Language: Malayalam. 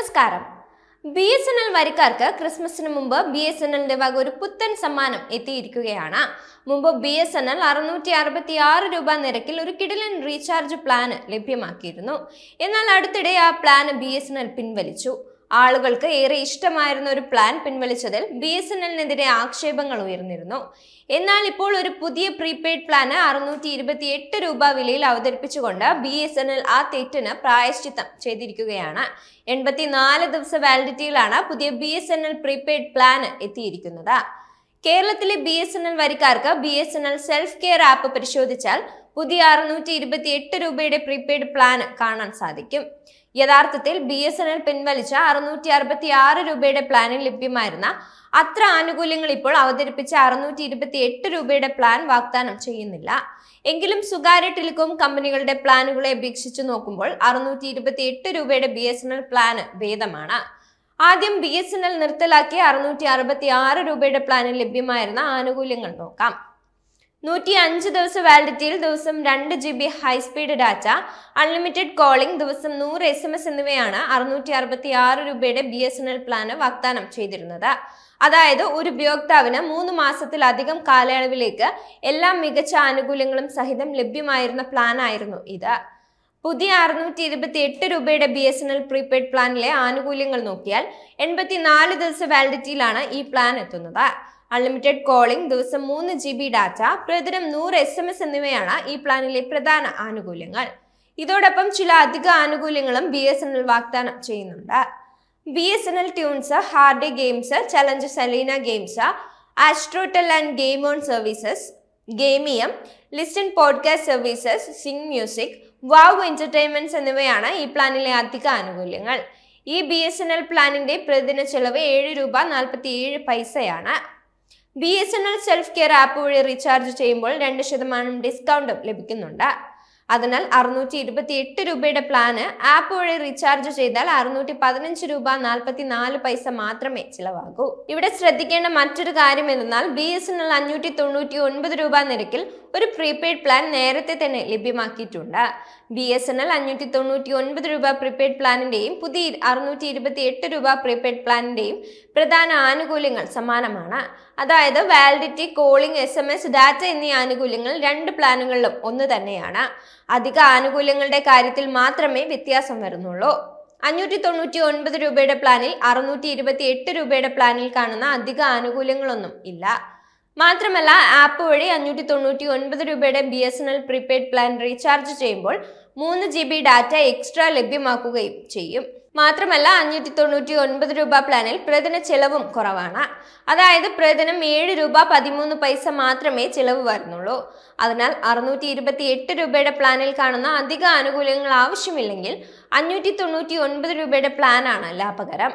നമസ്കാരം. ബി എസ് എൻ എൽ വരിക്കാർക്ക് ക്രിസ്മസിന് മുമ്പ് ബി എസ് എൻ എല്ലിന്റെ വക ഒരു പുത്തൻ സമ്മാനം എത്തിയിരിക്കുകയാണ്. മുമ്പ് ബി എസ് എൻ എൽ അറുന്നൂറ്റി അറുപത്തി ആറ് രൂപ നിരക്കിൽ ഒരു കിടിലൻ റീചാർജ് പ്ലാന് ലഭ്യമാക്കിയിരുന്നു. എന്നാൽ അടുത്തിടെ ആ plan B S N L പിൻവലിച്ചു. ആളുകൾക്ക് ഏറെ ഇഷ്ടമായിരുന്ന ഒരു പ്ലാൻ പിൻവലിച്ചതിൽ ബി എസ് എൻ എല്ലിനെതിരെ ആക്ഷേപങ്ങൾ ഉയർന്നിരുന്നു. എന്നാൽ ഇപ്പോൾ ഒരു പുതിയ പ്രീപെയ്ഡ് പ്ലാന് അറുന്നൂറ്റി ഇരുപത്തി എട്ട് രൂപ വിലയിൽ അവതരിപ്പിച്ചുകൊണ്ട് ബി എസ് എൻ എൽ ആ തെറ്റിന് പ്രായശ്ചിത്തം ചെയ്തിരിക്കുകയാണ്. എൺപത്തിനാല് ദിവസ വാലിഡിറ്റിയിലാണ് പുതിയ B S N L prepaid plan എത്തിയിരിക്കുന്നത്. കേരളത്തിലെ B S N L വരിക്കാർക്ക് B S N L self care app പരിശോധിച്ചാൽ പുതിയ അറുന്നൂറ്റി ഇരുപത്തി എട്ട് രൂപയുടെ പ്രീപെയ്ഡ് പ്ലാൻ കാണാൻ സാധിക്കും. യഥാർത്ഥത്തിൽ ബി എസ് എൻ എൽ പിൻവലിച്ച അറുന്നൂറ്റി അറുപത്തി ആറ് രൂപയുടെ പ്ലാനിൽ ലഭ്യമായിരുന്ന അത്ര ആനുകൂല്യങ്ങൾ ഇപ്പോൾ അവതരിപ്പിച്ച അറുന്നൂറ്റി ഇരുപത്തി എട്ട് രൂപയുടെ പ്ലാൻ വാഗ്ദാനം ചെയ്യുന്നില്ല. എങ്കിലും സ്വകാര്യ ടെലികോം കമ്പനികളുടെ പ്ലാനുകളെ അപേക്ഷിച്ച് നോക്കുമ്പോൾ അറുന്നൂറ്റി ഇരുപത്തി എട്ട് രൂപയുടെ B S N L plan ഭേദമാണ്. ആദ്യം ബി എസ് എൻ എൽ നിർത്തലാക്കിയ അറുന്നൂറ്റി അറുപത്തി ആറ് രൂപയുടെ പ്ലാനിൽ ലഭ്യമായിരുന്ന ആനുകൂല്യങ്ങൾ നോക്കാം. നൂറ്റി അഞ്ച് ദിവസ വാലിഡിറ്റിയിൽ ദിവസം രണ്ട് G B high speed data unlimited calling ദിവസം നൂറ് എസ് എം എസ് എന്നിവയാണ് അറുന്നൂറ്റി അറുപത്തി ആറ് രൂപയുടെ B S N L plan വാഗ്ദാനം ചെയ്തിരുന്നത്. അതായത് ഒരു ഉപയോക്താവിന് മൂന്ന് മാസത്തിലധികം കാലയളവിലേക്ക് എല്ലാ മികച്ച ആനുകൂല്യങ്ങളും സഹിതം ലഭ്യമായിരുന്ന പ്ലാനായിരുന്നു ഇത്. പുതിയ അറുന്നൂറ്റി ഇരുപത്തി എട്ട് രൂപയുടെ B S N L prepaid പ്ലാനിലെ ആനുകൂല്യങ്ങൾ നോക്കിയാൽ എൺപത്തിനാല് ദിവസ വാലിഡിറ്റിയിലാണ് ഈ പ്ലാൻ എത്തുന്നത്. അൺലിമിറ്റഡ് കോളിംഗ് ദിവസം മൂന്ന് ജി ബി ഡാറ്റ പ്രതിദിനം നൂറ് എസ് എം എസ് എന്നിവയാണ് ഈ പ്ലാനിലെ പ്രധാന ആനുകൂല്യങ്ങൾ. ഇതോടൊപ്പം ചില അധിക ആനുകൂല്യങ്ങളും ബി എസ് എൻ എൽ വാഗ്ദാനം ചെയ്യുന്നുണ്ട്. B S N L tunes hardy games challenge Selena games Astrotell and game on services Gameium listen podcast services sing music wow entertainments എന്നിവയാണ് ഈ പ്ലാനിലെ അധിക ആനുകൂല്യങ്ങൾ. ഈ ബി എസ് എൻ എൽ പ്ലാനിന്റെ പ്രതിദിന ചെലവ് ഏഴ് രൂപ നാൽപ്പത്തി ഏഴ് പൈസയാണ്. B S N L self care app വഴി റീചാർജ് ചെയ്യുമ്പോൾ രണ്ട് ശതമാനം ഡിസ്കൗണ്ടും ലഭിക്കുന്നുണ്ട്. അതിനാൽ അറുന്നൂറ്റി ഇരുപത്തി എട്ട് രൂപയുടെ പ്ലാന് ആപ്പ് വഴി റീചാർജ് ചെയ്താൽ അറുന്നൂറ്റി പതിനഞ്ച് രൂപ നാൽപ്പത്തി നാല് പൈസ മാത്രമേ ചിലവാകൂ. ഇവിടെ ശ്രദ്ധിക്കേണ്ട മറ്റൊരു കാര്യം എന്തെന്നാൽ ബി എസ് എൻ എൽ അഞ്ഞൂറ്റി തൊണ്ണൂറ്റി ഒൻപത് രൂപ നിരക്കിൽ ഒരു പ്രീപെയ്ഡ് പ്ലാൻ നേരത്തെ തന്നെ ലഭ്യമാക്കിയിട്ടുണ്ട്. ബി എസ് എൻ എൽ അഞ്ഞൂറ്റി തൊണ്ണൂറ്റി ഒൻപത് രൂപ പ്രീപെയ്ഡ് പ്ലാനിന്റെയും പുതിയ അറുന്നൂറ്റി ഇരുപത്തി എട്ട് രൂപ പ്രീപെയ്ഡ് പ്ലാനിന്റെയും പ്രധാന ആനുകൂല്യങ്ങൾ സമാനമാണ്. അതായത് validity calling S M S data എന്നീ ആനുകൂല്യങ്ങൾ രണ്ട് പ്ലാനുകളിലും ഒന്ന് തന്നെയാണ്. അധിക ആനുകൂല്യങ്ങളുടെ കാര്യത്തിൽ മാത്രമേ വ്യത്യാസം വരുന്നുള്ളൂ. അഞ്ഞൂറ്റി തൊണ്ണൂറ്റി ഒൻപത് രൂപയുടെ പ്ലാനിൽ അറുന്നൂറ്റി ഇരുപത്തി എട്ട് രൂപയുടെ പ്ലാനിൽ കാണുന്ന അധിക ആനുകൂല്യങ്ങളൊന്നും ഇല്ല. മാത്രമല്ല ആപ്പ് വഴി അഞ്ഞൂറ്റി തൊണ്ണൂറ്റി ഒൻപത് രൂപയുടെ B S N L prepaid plan recharge ചെയ്യുമ്പോൾ മൂന്ന് ജി ബി ഡാറ്റ എക്സ്ട്രാ ലഭ്യമാക്കുകയും ചെയ്യും. മാത്രമല്ല അഞ്ഞൂറ്റി തൊണ്ണൂറ്റി ഒൻപത് രൂപ പ്ലാനിൽ പ്രതിദിന ചെലവും കുറവാണ്. അതായത് പ്രതിദിനം ഏഴ് രൂപ പതിമൂന്ന് പൈസ മാത്രമേ ചിലവ് വരുന്നുള്ളൂ. അതിനാൽ അറുന്നൂറ്റി ഇരുപത്തി എട്ട് രൂപയുടെ പ്ലാനിൽ കാണുന്ന അധിക ആനുകൂല്യങ്ങൾ ആവശ്യമില്ലെങ്കിൽ അഞ്ഞൂറ്റി തൊണ്ണൂറ്റി ഒൻപത് രൂപയുടെ പ്ലാനാണ് ലാഭകരം.